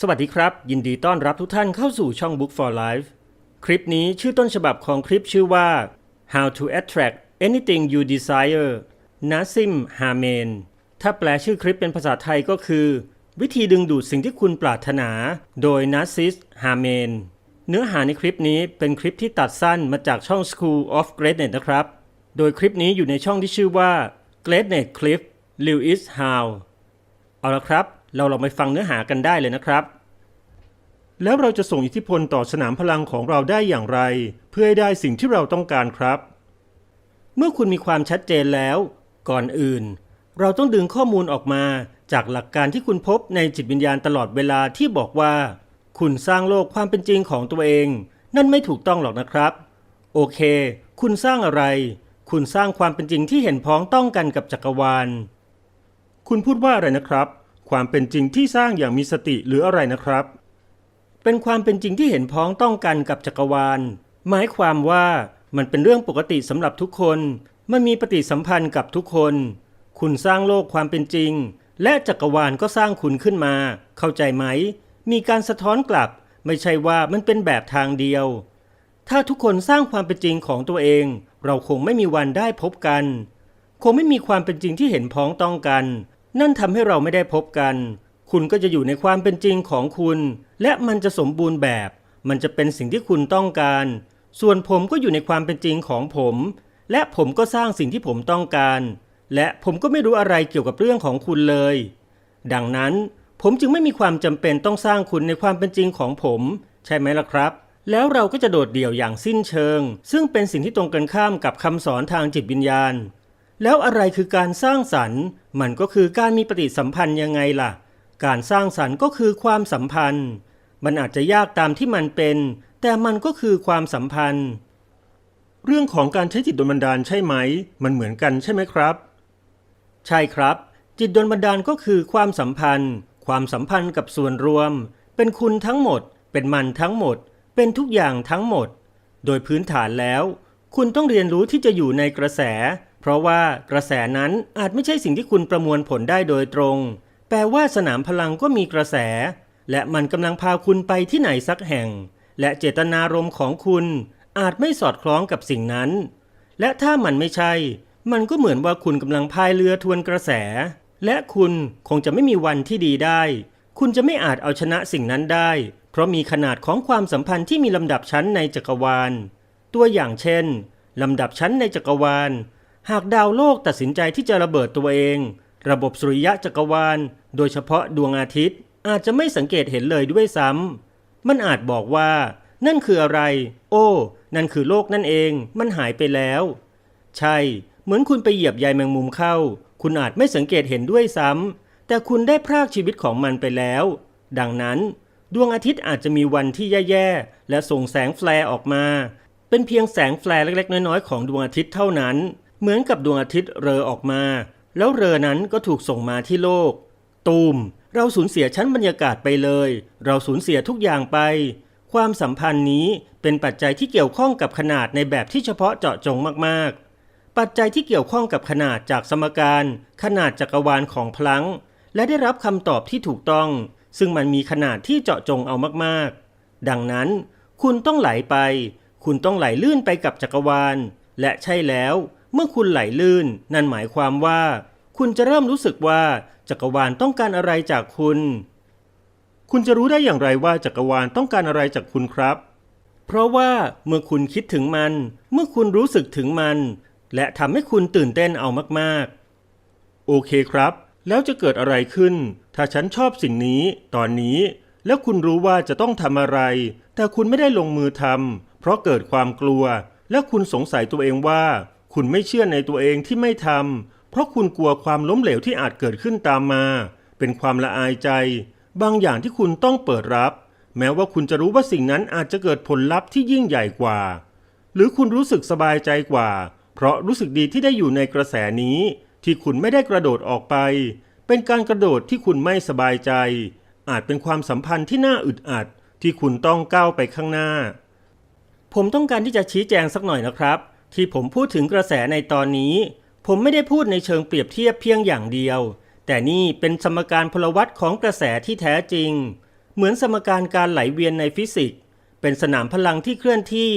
สวัสดีครับ ยินดีต้อนรับทุกท่านเข้าสู่ช่อง Book for Life คลิปนี้ชื่อต้นฉบับของคลิปชื่อว่า How to Attract Anything You Desire นาซิมฮาเมนถ้าแปลชื่อคลิปเป็นภาษาไทยก็คือ วิธีดึงดูดสิ่งที่คุณปรารถนา โดยนาซิสฮาเมนเนื้อหาในคลิปนี้เป็นคลิปที่ตัดสั้นมาจากช่อง School of Greatness นะครับ โดยคลิปนี้อยู่ในช่องที่ชื่อว่า Greatness Clip Lewis How เอาละครับ เราลองไปฟังเนื้อหากันได้เลยนะครับ แล้วเราจะส่งอิทธิพลต่อสนามพลังของเราได้อย่างไร เพื่อให้ได้สิ่งที่เราต้องการครับ เมื่อคุณมีความชัดเจนแล้ว ก่อนอื่น เราต้องดึงข้อมูลออกมาจากหลักการที่คุณพบในจิตวิญญาณตลอดเวลาที่บอกว่า คุณสร้างโลกความเป็นจริงของตัวเอง นั่นไม่ถูกต้องหรอกนะครับ โอเค คุณสร้างอะไร คุณสร้างความเป็นจริงที่เห็นพ้องต้องกันกับจักรวาล คุณพูดว่าอะไรนะครับ ความเป็นจริงที่สร้างอย่างมีสติหรืออะไรนะครับ เป็นความเป็นจริงที่เห็นพ้องต้องกันกับจักรวาล หมายความว่ามันเป็นเรื่องปกติสำหรับทุกคน มันมีปฏิสัมพันธ์กับทุกคน คุณสร้างโลกความเป็นจริง และจักรวาลก็สร้างคุณขึ้นมา เข้าใจไหม มีการสะท้อนกลับ ไม่ใช่ว่ามันเป็นแบบทางเดียว ถ้าทุกคนสร้างความเป็นจริงของตัวเอง เราคงไม่มีวันได้พบกัน คงไม่มีความเป็นจริงที่เห็นพ้องต้องกัน นั่นทำให้เราไม่ได้พบกัน คุณก็จะอยู่ในความเป็นจริงของคุณ และมันจะสมบูรณ์แบบ มันจะเป็นสิ่งที่คุณต้องการ ส่วนผมก็อยู่ในความเป็นจริงของผม และผมก็สร้างสิ่งที่ผมต้องการ และผมก็ไม่รู้อะไรเกี่ยวกับเรื่องของคุณเลย ดังนั้นผมจึงไม่มีความจำเป็นต้องสร้างคุณในความเป็นจริงของผม ใช่ไหมล่ะครับ แล้วเราก็จะโดดเดี่ยวอย่างสิ้นเชิง ซึ่งเป็นสิ่งที่ตรงกันข้ามกับคำสอนทางจิตวิญญาณ แล้วอะไรคือการสร้างสรรค์ มันก็คือการมีปฏิสัมพันธ์ยังไงล่ะ การสร้างสรรค์ก็คือความสัมพันธ์ มันอาจจะยากตามที่มันเป็น แต่มันก็คือความสัมพันธ์ เรื่องของการใช้จิตโดนบันดาลใช่ไหม มันเหมือนกันใช่ไหมครับ ใช่ครับ จิตโดนบันดาลก็คือความสัมพันธ์ ความสัมพันธ์กับส่วนรวม เป็นคุณทั้งหมด เป็นมันทั้งหมด เป็นทุกอย่างทั้งหมด โดยพื้นฐานแล้ว คุณต้องเรียนรู้ที่จะอยู่ในกระแส เพราะว่ากระแสนั้นอาจไม่ใช่สิ่งที่คุณประมวลผลได้โดยตรง แปลว่าสนามพลังก็มีกระแส และมันกำลังพาคุณไปที่ไหนสักแห่ง และเจตนารมณ์ของคุณอาจไม่สอดคล้องกับสิ่งนั้น และถ้ามันไม่ใช่ มันก็เหมือนว่าคุณกำลังพายเรือทวนกระแส และคุณคงจะไม่มีวันที่ดีได้ คุณจะไม่อาจเอาชนะสิ่งนั้นได้ เพราะมีขนาดของความสัมพันธ์ที่มีลำดับชั้นในจักรวาล ตัวอย่างเช่นลำดับชั้นในจักรวาล หากดาวโลกตัดสินใจที่จะระเบิดตัวเอง ระบบสุริยะจักรวาล โดยเฉพาะดวงอาทิตย์ อาจจะไม่สังเกตเห็นเลยด้วยซ้ำมันอาจบอกว่า นั่นคืออะไร โอ้ นั่นคือโลกนั่นเอง มันหายไปแล้ว ใช่ เหมือนคุณไปเหยียบใยแมงมุมเข้า คุณอาจไม่สังเกตเห็นด้วยซ้ำแต่คุณได้พรากชีวิตของมันไปแล้ว ดังนั้น ดวงอาทิตย์อาจจะมีวันที่แย่ๆและส่งแสงแฟลร์ออกมา เป็นเพียงแสงแฟลร์เล็กๆ น้อยๆของดวงอาทิตย์เท่านั้น เหมือนกับดวงอาทิตย์เรอออกมา แล้วเรอนั้นก็ถูกส่งมาที่โลก ตูม เราสูญเสียชั้นบรรยากาศไปเลย เราสูญเสียทุกอย่างไป ความสัมพันธ์นี้เป็นปัจจัยที่เกี่ยวข้องกับขนาดในแบบที่เฉพาะเจาะจงมากๆ ปัจจัยที่เกี่ยวข้องกับขนาดจากสมการ ขนาดจักรวาลของพลัง และได้รับคำตอบที่ถูกต้อง ซึ่งมันมีขนาดที่เจาะจงเอามากๆ ดังนั้น คุณต้องไหลไป คุณต้องไหลลื่นไปกับจักรวาล และใช่แล้ว เมื่อคุณไหลลื่น นั่นหมายความว่า คุณจะเริ่มรู้สึกว่าจักรวาลต้องการอะไรจากคุณ คุณจะรู้ได้อย่างไรว่าจักรวาลต้องการอะไรจากคุณครับ เพราะว่าเมื่อคุณคิดถึงมัน เมื่อคุณรู้สึกถึงมัน และทำให้คุณตื่นเต้นเอามากๆ โอเคครับ แล้วจะเกิดอะไรขึ้น ถ้าฉันชอบสิ่งนี้ ตอนนี้ แล้วคุณรู้ว่าจะต้องทำอะไร แต่คุณไม่ได้ลงมือทำเพราะเกิดความกลัว และคุณสงสัยตัวเองว่า คุณไม่เชื่อในตัวเองที่ไม่ทำเพราะคุณกลัวความล้มเหลวที่อาจเกิดขึ้นตามมา เป็นความละอายใจ บางอย่างที่คุณต้องเปิดรับ แม้ว่าคุณจะรู้ว่าสิ่งนั้นอาจจะเกิดผลลัพธ์ที่ยิ่งใหญ่กว่า หรือคุณรู้สึกสบายใจกว่า เพราะรู้สึกดีที่ได้อยู่ในกระแสนี้ ที่คุณไม่ได้กระโดดออกไป เป็นการกระโดดที่คุณไม่สบายใจ อาจเป็นความสัมพันธ์ที่น่าอึดอัดที่คุณต้องก้าวไปข้างหน้า ผมต้องการที่จะชี้แจงสักหน่อยนะครับ ที่ผมพูดถึงกระแสในตอนนี้ ผมไม่ได้พูดในเชิงเปรียบเทียบเพียงอย่างเดียว แต่นี่เป็นสมการพลวัตของกระแสที่แท้จริง เหมือนสมการการไหลเวียนในฟิสิกส์เป็นสนามพลังที่เคลื่อนที่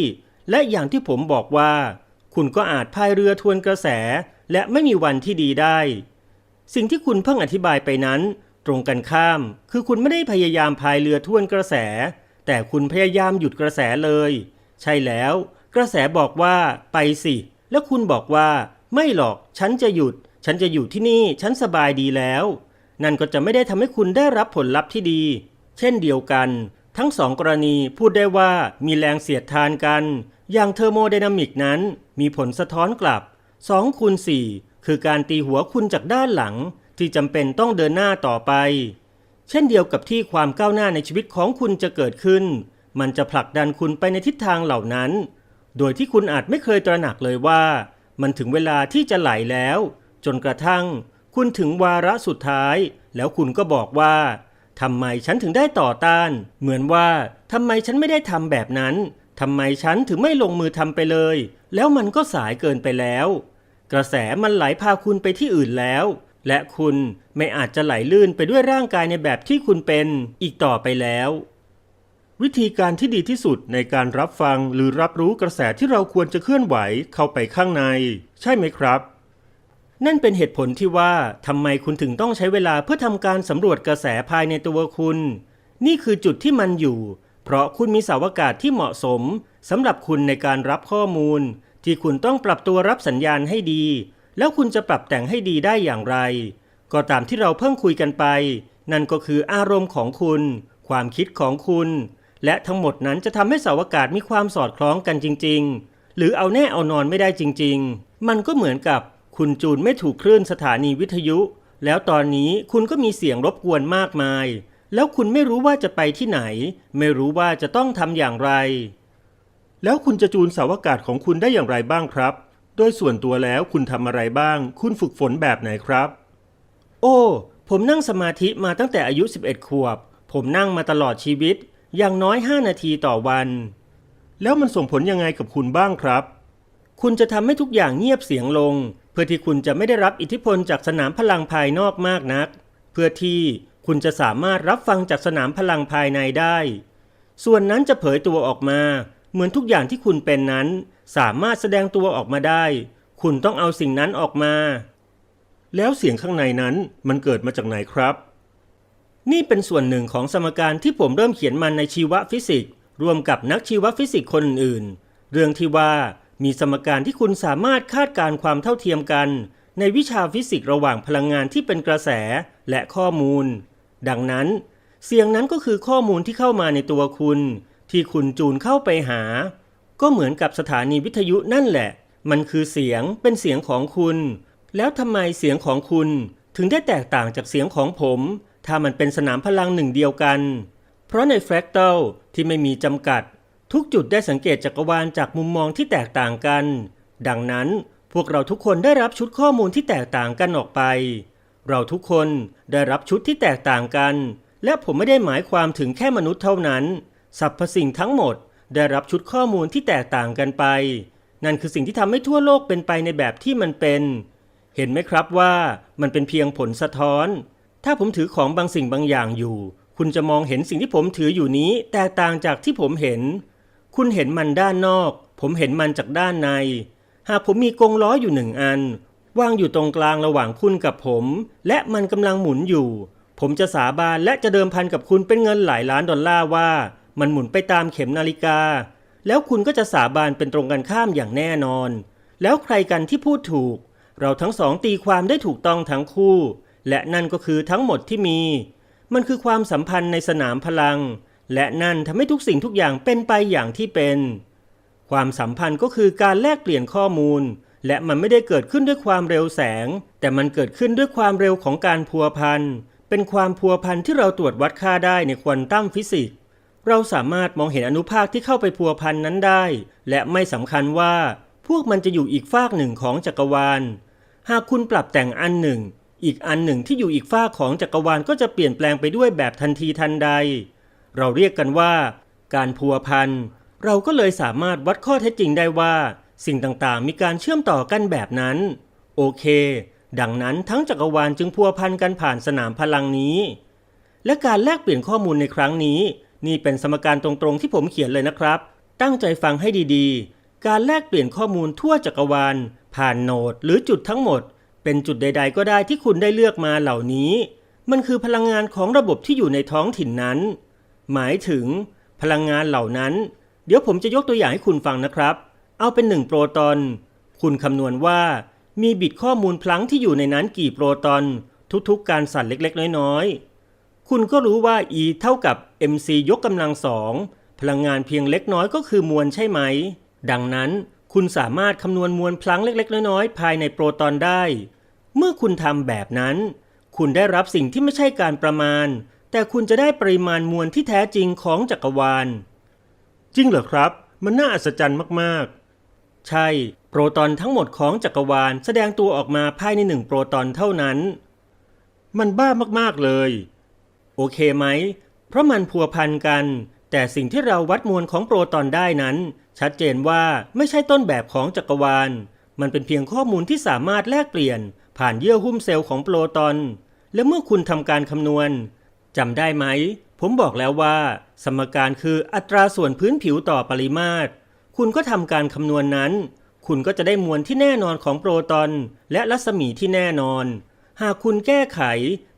และอย่างที่ผมบอกว่า คุณก็อาจพายเรือทวนกระแส และไม่มีวันที่ดีได้ สิ่งที่คุณเพิ่งอธิบายไปนั้น ตรงกันข้าม คือคุณไม่ได้พยายามพายเรือทวนกระแส แต่คุณพยายามหยุดกระแสเลย ใช่แล้ว กระแสบอกว่าไปสิ แล้วคุณบอกว่าไม่หรอกฉันจะหยุด ฉันจะอยู่ที่นี่ฉันสบายดีแล้ว นั่นก็จะไม่ได้ทำให้คุณได้รับผลลัพธ์ที่ดี เช่นเดียวกัน ทั้งสองกรณีพูดได้ว่ามีแรงเสียดทานกัน อย่างเทอร์โมไดนามิกนั้น มีผลสะท้อนกลับ2คูณ4คือการตีหัวคุณจากด้านหลัง ที่จำเป็นต้องเดินหน้าต่อไป เช่นเดียวกับที่ความก้าวหน้าในชีวิตของคุณจะเกิดขึ้น มันจะผลักดันคุณไปในทิศทางเหล่านั้น โดยที่คุณอาจไม่เคยตระหนักเลยว่า มันถึงเวลาที่จะไหลแล้ว จนกระทั่ง คุณถึงวาระสุดท้าย แล้วคุณก็บอกว่าทำไมฉันถึงได้ต่อต้าน เหมือนว่าทำไมฉันไม่ได้ทำแบบนั้นทำไมฉันถึงไม่ลงมือทำไปเลย แล้วมันก็สายเกินไปแล้ว กระแสมันไหลพาคุณไปที่อื่นแล้ว และคุณไม่อาจจะไหลลื่นไปด้วยร่างกายในแบบที่คุณเป็นอีกต่อไปแล้ว วิธีการที่ดีที่สุดในการรับฟังหรือรับรู้กระแสที่เราควรจะเคลื่อนไหวเข้าไปข้างใน ใช่ไหมครับ นั่นเป็นเหตุผลที่ว่าทำไมคุณถึงต้องใช้เวลาเพื่อทำการสำรวจกระแสภายในตัวคุณ นี่คือจุดที่มันอยู่ เพราะคุณมีสาวอากาศที่เหมาะสมสำหรับคุณในการรับข้อมูล ที่คุณต้องปรับตัวรับสัญญาณให้ดี แล้วคุณจะปรับแต่งให้ดีได้อย่างไร ก็ตามที่เราเพิ่งคุยกันไป นั่นก็คืออารมณ์ของคุณ ความคิดของคุณ และทั้งหมดนั้นจะทำให้สาวอากาศมีความสอดคล้องกันจริง ๆ หรือเอาแน่เอานอนไม่ได้จริง ๆ มันก็เหมือนกับคุณจูนไม่ถูกคลื่นสถานีวิทยุ แล้วตอนนี้คุณก็มีเสียงรบกวนมากมาย แล้วคุณไม่รู้ว่าจะไปที่ไหน ไม่รู้ว่าจะต้องทำอย่างไร แล้วคุณจะจูนเสาวอากาศของคุณได้อย่างไรบ้างครับ โดยส่วนตัวแล้วคุณทำอะไรบ้าง คุณฝึกฝนแบบไหนครับ โอ้ ผมนั่งสมาธิมาตั้งแต่อายุ 11 ขวบ ผมนั่งมาตลอดชีวิต อย่างน้อย 5 นาทีต่อวัน แล้วมันส่งผลยังไงกับคุณบ้างครับ คุณจะทำให้ทุกอย่างเงียบเสียงลง เพื่อที่คุณจะไม่ได้รับอิทธิพลจากสนามพลังภายนอกมากนัก เพื่อที่คุณจะสามารถรับฟังจากสนามพลังภายในได้ ส่วนนั้นจะเผยตัวออกมา เหมือนทุกอย่างที่คุณเป็นนั้น สามารถแสดงตัวออกมาได้ คุณต้องเอาสิ่งนั้นออกมา แล้วเสียงข้างในนั้นมันเกิดมาจากไหนครับ นี่เป็นส่วนหนึ่งของสมการที่ผมเริ่มเขียนมันในชีวฟิสิกส์ร่วมกับนักชีวฟิสิกส์คนอื่นๆ เรื่องที่ว่ามีสมการที่คุณสามารถคาดการณ์ความเท่าเทียมกัน ในวิชาฟิสิกส์ระหว่างพลังงานที่เป็นกระแสและข้อมูล ดังนั้น เสียงนั้นก็คือข้อมูลที่เข้ามาในตัวคุณ ที่คุณจูนเข้าไปหา ก็เหมือนกับสถานีวิทยุนั่นแหละ มันคือเสียงเป็นเสียงของคุณ แล้วทำไมเสียงของคุณถึงได้แตกต่างจากเสียงของผม ถ้ามันเป็นสนามพลังหนึ่งเดียวกัน เพราะในแฟรกตัลที่ไม่มีจำกัด ทุกจุดได้สังเกตจักรวาลจากมุมมองที่แตกต่างกัน ดังนั้นพวกเราทุกคนได้รับชุดข้อมูลที่แตกต่างกันออกไป เราทุกคนได้รับชุดที่แตกต่างกัน และผมไม่ได้หมายความถึงแค่มนุษย์เท่านั้นสรรพสิ่งทั้งหมดได้รับชุดข้อมูลที่แตกต่างกันไป นั่นคือสิ่งที่ทำให้ทั่วโลกเป็นไปในแบบที่มันเป็น เห็นไหมครับว่ามันเป็นเพียงผลสะท้อน ถ้าผมถือของบางสิ่งบางอย่างอยู่ คุณจะมองเห็นสิ่งที่ผมถืออยู่นี้ แตกต่างจากที่ผมเห็น คุณเห็นมันด้านนอก ผมเห็นมันจากด้านใน หากผมมีกรงล้ออยู่หนึ่งอันวางอยู่ตรงกลางระหว่างคุณกับผม และมันกำลังหมุนอยู่ ผมจะสาบานและจะเดิมพันกับคุณเป็นเงินหลายล้านดอลลาร์ว่า มันหมุนไปตามเข็มนาฬิกา แล้วคุณก็จะสาบานเป็นตรงกันข้ามอย่างแน่นอน แล้วใครกันที่พูดถูก เราทั้งสองตีความได้ถูกต้องทั้งคู่ และนั่นก็คือทั้งหมดที่มี มันคือความสัมพันธ์ในสนามพลัง และนั่นทำให้ทุกสิ่งทุกอย่างเป็นไปอย่างที่เป็น ความสัมพันธ์ก็คือการแลกเปลี่ยนข้อมูล และมันไม่ได้เกิดขึ้นด้วยความเร็วแสง แต่มันเกิดขึ้นด้วยความเร็วของการพัวพันเป็นความพัวพันที่เราตรวจวัดค่าได้ในควอนตัมฟิสิกส์เราสามารถมองเห็นอนุภาคที่เข้าไปพัวพันนั้นได้ และไม่สำคัญว่าพวกมันจะอยู่อีกฟากหนึ่งของจักรวาล หากคุณปรับแต่งอันหนึ่ง อีกอันหนึ่งที่อยู่อีกฟาของจักรวาลก็จะเปลี่ยนแปลงไปด้วยแบบทันทีทันใด เราเรียกกันว่า การพัวพัน เราก็เลยสามารถวัดข้อเท็จจริงได้ว่า สิ่งต่างๆ มีการเชื่อมต่อกันแบบนั้น โอเค ดังนั้นทั้งจักรวาลจึงพัวพันกันผ่านสนามพลังนี้ และการแลกเปลี่ยนข้อมูลในครั้งนี้ นี่เป็นสมการตรงๆที่ผมเขียนเลยนะครับ ตั้งใจฟังให้ดีๆ การแลกเปลี่ยนข้อมูลทั่วจักรวาล ผ่านโนดหรือจุดทั้งหมด เป็นจุดใด ๆ ก็ได้ที่คุณได้เลือกมาเหล่านี้ มันคือพลังงานของระบบที่อยู่ในท้องถิ่นนั้น หมายถึง พลังงานเหล่านั้น เดี๋ยวผมจะยกตัวอย่างให้คุณฟังนะครับ เอาเป็นหนึ่งโปรตอน คุณคำนวณว่ามีบิตข้อมูลพลังที่อยู่ในนั้นกี่โปรตอน ทุกๆ การสั่นเล็กๆ น้อยๆ คุณก็รู้ว่า E เท่ากับ mc ยกกำลังสองพลังงานเพียงเล็กน้อยก็คือมวลใช่ไหม ดังนั้นคุณสามารถคำนวณมวลพลังเล็กๆ น้อยๆ ภายในโปรตอนได้ เมื่อคุณทำแบบนั้น คุณได้รับสิ่งที่ไม่ใช่การประมาณ แต่คุณจะได้ปริมาณมวลที่แท้จริงของจักรวาล จริงเหรอครับ มันน่าอัศจรรย์มากๆ ใช่ โปรตอนทั้งหมดของจักรวาลแสดงตัวออกมาภายในหนึ่งโปรตอนเท่านั้น มันบ้ามากๆเลย โอเคไหม เพราะมันพัวพันกัน แต่สิ่งที่เราวัดมวลของโปรตอนได้นั้น ชัดเจนว่าไม่ใช่ต้นแบบของจักรวาล มันเป็นเพียงข้อมูลที่สามารถแลกเปลี่ยน ผ่านเยื่อหุ้มเซลล์ของโปรตอน และเมื่อคุณทำการคำนวณจำได้ไหม ผมบอกแล้วว่า สมการคืออัตราส่วนพื้นผิวต่อปริมาตร คุณก็ทำการคำนวณนั้น คุณก็จะได้มวลที่แน่นอนของโปรตอน และรัศมีที่แน่นอน หากคุณแก้ไข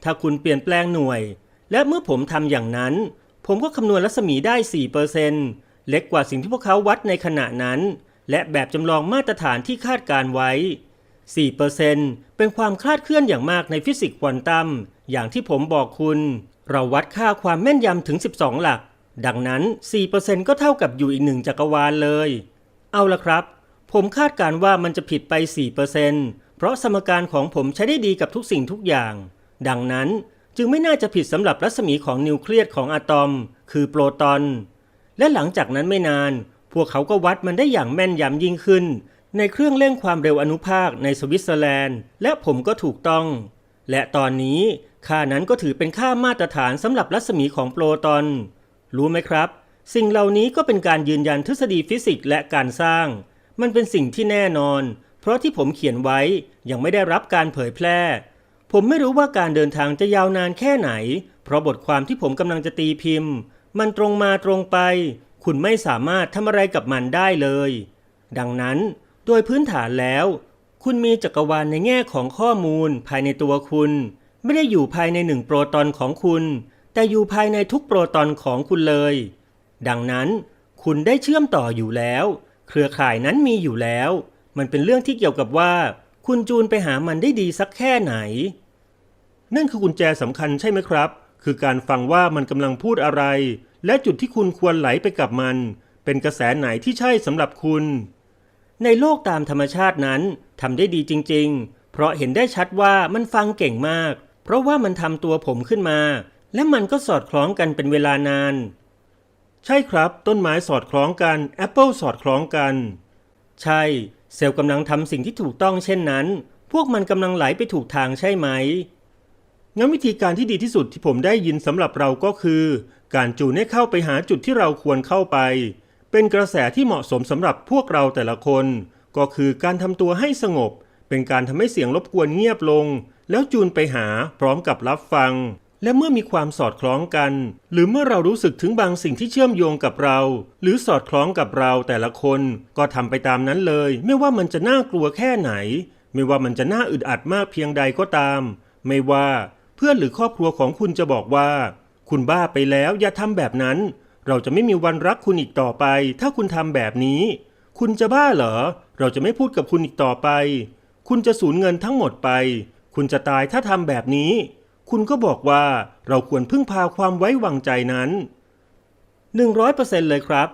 ถ้าคุณเปลี่ยนแปลงหน่วย และเมื่อผมทำอย่างนั้น ผมก็คำนวณรัศมีได้ 4%เล็กกว่าสิ่งที่พวกเขาวัดในขณะนั้น และแบบจำลองมาตรฐานที่คาดการไว้ 4%เป็นความคลาดเคลื่อนอย่างมากในฟิสิกส์ควอนตัม อย่างที่ผมบอกคุณ เราวัดค่าความแม่นยำถึง 12 หลัก ดังนั้น 4%ก็เท่ากับอยู่อีกหนึ่งจักรวาลเลย เอาละครับ ผมคาดการว่ามันจะผิดไป 4%เพราะสมการของผมใช้ได้ดีกับทุกสิ่งทุกอย่าง ดังนั้นจึงไม่น่าจะผิดสำหรับรัศมีของนิวเคลียสของอะตอม คือโปรตอน และหลังจากนั้นไม่นาน พวกเขาก็วัดมันได้อย่างแม่นยำยิ่งขึ้น ในเครื่องเร่งความเร็วอนุภาคในสวิตเซอร์แลนด์ และผมก็ถูกต้อง และตอนนี้ค่านั้นก็ถือเป็นค่ามาตรฐานสำหรับรัศมีของโปรตอน รู้ไหมครับ สิ่งเหล่านี้ก็เป็นการยืนยันทฤษฎีฟิสิกส์และการสร้าง มันเป็นสิ่งที่แน่นอน เพราะที่ผมเขียนไว้ยังไม่ได้รับการเผยแพร่ ผมไม่รู้ว่าการเดินทางจะยาวนานแค่ไหน เพราะบทความที่ผมกำลังจะตีพิมพ์ มันตรงมาตรงไป คุณไม่สามารถทำอะไรกับมันได้เลย ดังนั้น โดยพื้นฐานแล้ว คุณมีจักรวาลในแง่ของข้อมูลภายในตัวคุณ ไม่ได้อยู่ภายในหนึ่งโปรตอนของคุณ แต่อยู่ภายในทุกโปรตอนของคุณเลย ดังนั้น คุณได้เชื่อมต่ออยู่แล้ว เครือข่ายนั้นมีอยู่แล้ว มันเป็นเรื่องที่เกี่ยวกับว่า คุณจูนไปหามันได้ดีสักแค่ไหน นั่นคือกุญแจสำคัญใช่ไหมครับ คือการฟังว่ามันกำลังพูดอะไร และจุดที่คุณควรไหลไปกับมัน เป็นกระแสไหนที่ใช่สำหรับคุณ ในโลกตามธรรมชาตินั้นทำได้ดีจริง ๆ เพราะเห็นได้ชัดว่ามันฟังเก่งมาก เพราะว่ามันทำตัวผมขึ้นมา และมันก็สอดคล้องกันเป็นเวลานาน ใช่ครับ ต้นไม้สอดคล้องกันแอปเปิลสอดคล้องกัน ใช่ เซลล์กำลังทำสิ่งที่ถูกต้องเช่นนั้น พวกมันกำลังไหลไปถูกทางใช่ไหมงั้นวิธีการที่ดีที่สุดที่ผมได้ยินสำหรับเราก็คือ การจูนให้เข้าไปหาจุดที่เราควรเข้าไป เป็นกระแสที่เหมาะสมสำหรับพวกเราแต่ละคน ก็คือการทำตัวให้สงบ เป็นการทำให้เสียงรบกวนเงียบลง แล้วจูนไปหาพร้อมกับรับฟัง และเมื่อมีความสอดคล้องกัน หรือเมื่อเรารู้สึกถึงบางสิ่งที่เชื่อมโยงกับเรา หรือสอดคล้องกับเราแต่ละคน ก็ทำไปตามนั้นเลย ไม่ว่ามันจะน่ากลัวแค่ไหน ไม่ว่ามันจะน่าอึดอัดมากเพียงใดก็ตาม ไม่ว่าเพื่อนหรือครอบครัวของคุณจะบอกว่า คุณบ้าไปแล้วอย่าทำแบบนั้น เราจะไม่มีวันรักคุณอีกต่อไป ถ้าคุณทำแบบนี้ คุณจะบ้าเหรอ เราจะไม่พูดกับคุณอีกต่อไป คุณจะสูญเงินทั้งหมดไป คุณจะตายถ้าทำแบบนี้ คุณก็บอกว่าเราควรพึ่งพาความไว้วางใจนั้น 100%เลยครับ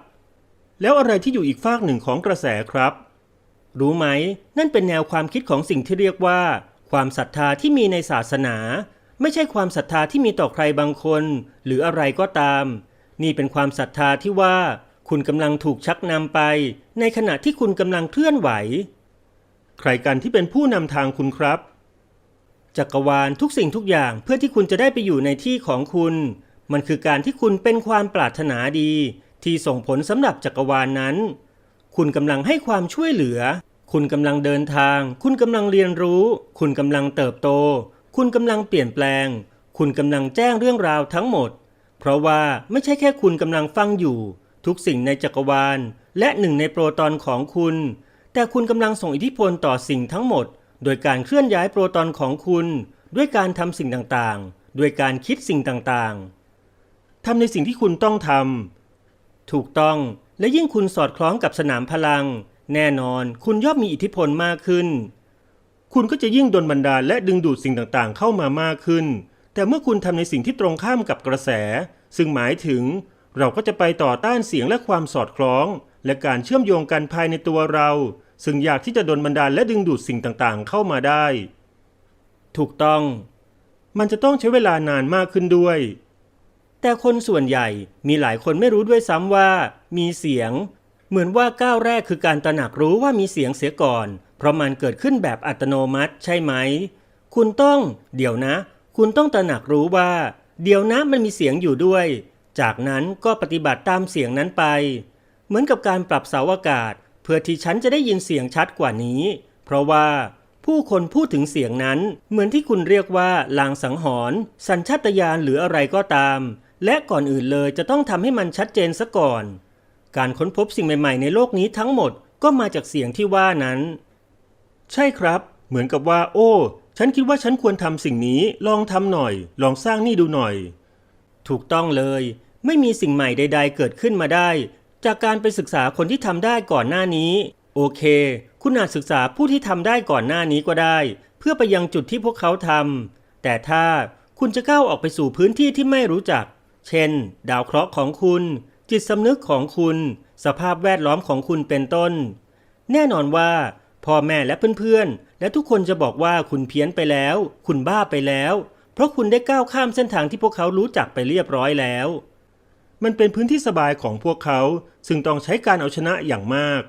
แล้วอะไรที่อยู่อีกฝากหนึ่งของกระแสครับ รู้ไหม นั่นเป็นแนวความคิดของสิ่งที่เรียกว่า ความศรัทธาที่มีในศาสนา ไม่ใช่ความศรัทธาที่มีต่อใครบางคน หรืออะไรก็ตาม นี่เป็นความศรัทธาที่ว่าคุณกำลังถูกชักนำไป ในขณะที่คุณกำลังเคลื่อนไหว ใครกันที่เป็นผู้นำทางคุณครับ จักรวาลทุกสิ่งทุกอย่างเพื่อที่คุณจะได้ไปอยู่ในที่ของคุณ มันคือการที่คุณเป็นความปรารถนาดี ที่ส่งผลสำหรับจักรวาลนั้น คุณกำลังให้ความช่วยเหลือ คุณกำลังเดินทาง คุณกำลังเรียนรู้ คุณกำลังเติบโต คุณกำลังเปลี่ยนแปลง คุณกำลังแจ้งเรื่องราวทั้งหมด เพราะว่าไม่ใช่แค่คุณกำลังฟังอยู่ ทุกสิ่งในจักรวาล และหนึ่งในโปรตอนของคุณ แต่คุณกำลังส่งอิทธิพลต่อสิ่งทั้งหมด โดยการเคลื่อนย้ายโปรตอนของคุณ ด้วยการทำสิ่งต่างๆ ด้วยการคิดสิ่งต่างๆทำในสิ่งที่คุณต้องทำถูกต้องและยิ่งคุณสอดคล้องกับสนามพลัง แน่นอนคุณย่อมมีอิทธิพลมากขึ้น คุณก็จะยิ่งดลบันดาลและดึงดูดสิ่งต่างๆ เข้ามามากขึ้น แต่เมื่อคุณทำในสิ่งที่ตรงข้ามกับกระแส ซึ่งหมายถึง เราก็จะไปต่อต้านเสียงและความสอดคล้อง และการเชื่อมโยงกันภายในตัวเรา ซึ่งอยากที่จะดลบันดาลและดึงดูดสิ่งต่างๆ เข้ามาได้ ถูกต้อง มันจะต้องใช้เวลานานมากขึ้นด้วย แต่คนส่วนใหญ่มีหลายคนไม่รู้ด้วยซ้ำว่า มีเสียง เหมือนว่าก้าวแรกคือการตระหนักรู้ว่ามีเสียงเสียก่อน เพราะมันเกิดขึ้นแบบอัตโนมัติใช่ไหม คุณต้อง เดี๋ยวนะ คุณต้องตระหนักรู้ว่า เดี๋ยวนะมันมีเสียงอยู่ด้วย จากนั้นก็ปฏิบัติตามเสียงนั้นไป เหมือนกับการปรับเสาอากาศ เพื่อที่ฉันจะได้ยินเสียงชัดกว่านี้ เพราะว่าผู้คนพูดถึงเสียงนั้น เหมือนที่คุณเรียกว่าลางสังหรณ์สัญชาตญาณหรืออะไรก็ตาม และก่อนอื่นเลยจะต้องทำให้มันชัดเจนซะก่อน การค้นพบสิ่งใหม่ ๆ ในโลกนี้ทั้งหมดก็มาจากเสียงที่ว่านั้น ใช่ครับ เหมือนกับว่า โอ้ ฉันคิดว่าฉันควรทำสิ่งนี้ลองทำหน่อย ลองสร้างนี่ดูหน่อย ถูกต้องเลย ไม่มีสิ่งใหม่ใด ๆ เกิดขึ้นมาได้ จากการไปศึกษาคนที่ทำได้ก่อนหน้านี้ โอเค คุณอาจศึกษาผู้ที่ทำได้ก่อนหน้านี้ก็ได้ เพื่อไปยังจุดที่พวกเขาทำแต่ถ้าคุณจะก้าวออกไปสู่พื้นที่ที่ไม่รู้จัก เช่น ดาวเคราะห์ของคุณ จิตสำนึกของคุณ สภาพแวดล้อมของคุณเป็นต้น แน่นอนว่าพ่อแม่และเพื่อนๆ และทุกคนจะบอกว่าคุณเพี้ยนไปแล้ว คุณบ้าไปแล้ว เพราะคุณได้ก้าวข้ามเส้นทางที่พวกเขารู้จักไปเรียบร้อยแล้ว มันเป็นพื้นที่สบายของพวกเขา ซึ่งต้องใช้การเอาชนะอย่างมาก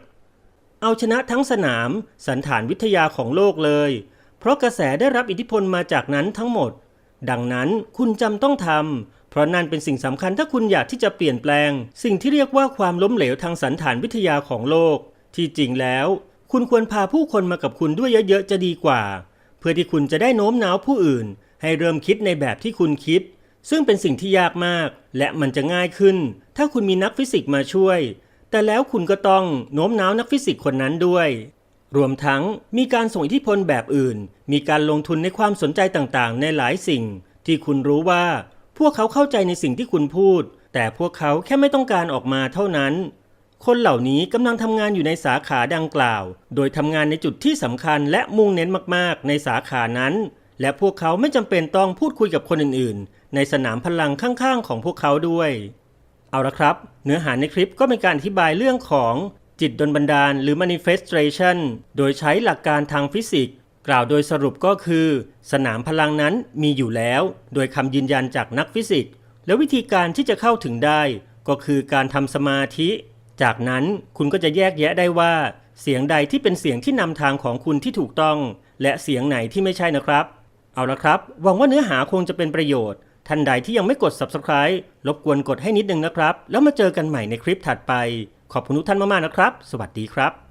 เอาชนะทั้งสนาม สันฐานวิทยาของโลกเลย เพราะกระแสได้รับอิทธิพลมาจากนั้นทั้งหมด ดังนั้นคุณจำต้องทำเพราะนั่นเป็นสิ่งสำคัญถ้าคุณอยากที่จะเปลี่ยนแปลง สิ่งที่เรียกว่าความล้มเหลวทางสันฐานวิทยาของโลก ที่จริงแล้ว คุณควรพาผู้คนมากับคุณด้วยเยอะๆจะดีกว่า เพื่อที่คุณจะได้โน้มน้าวผู้อื่น ให้เริ่มคิดในแบบที่คุณคิด ซึ่งเป็นสิ่งที่ยากมาก และมันจะง่ายขึ้น ถ้าคุณมีนักฟิสิกส์มาช่วย แต่แล้วคุณก็ต้องโน้มน้าวนักฟิสิกส์คนนั้นด้วย รวมทั้งมีการส่งอิทธิพลแบบอื่น มีการลงทุนในความสนใจต่างๆ ในหลายสิ่ง ที่คุณรู้ว่า พวกเขาเข้าใจในสิ่งที่คุณพูด แต่พวกเขาแค่ไม่ต้องการออกมาเท่านั้น คนเหล่านี้กำลังทำงานอยู่ในสาขาดังกล่าว โดยทำงานในจุดที่สำคัญและมุ่งเน้นมากๆ ในสาขานั้น และพวกเขาไม่จำเป็นต้องพูดคุยกับคนอื่นๆ ในสนามพลังข้างๆ ของพวกเขาด้วย เอาละครับ เนื้อหาในคลิปก็เป็นการอธิบายเรื่องของจิตดลบันดาลหรือ manifestation โดยใช้หลักการทางฟิสิกส์ กล่าวโดยสรุปก็คือ สนามพลังนั้นมีอยู่แล้ว โดยคำยืนยันจากนักฟิสิกส์ และวิธีการที่จะเข้าถึงได้ ก็คือการทำสมาธิ จากนั้นคุณก็จะแยกแยะได้ว่า เสียงใดที่เป็นเสียงที่นำทางของคุณที่ถูกต้อง และเสียงไหนที่ไม่ใช่นะครับ เอาละครับ หวังว่าเนื้อหาคงจะเป็นประโยชน์ ท่านใดที่ยังไม่กด subscribe รบกวนกดให้นิดนึงนะครับ แล้วมาเจอกันใหม่ในคลิปถัดไป ขอบคุณทุกท่านมากๆนะครับ สวัสดีครับ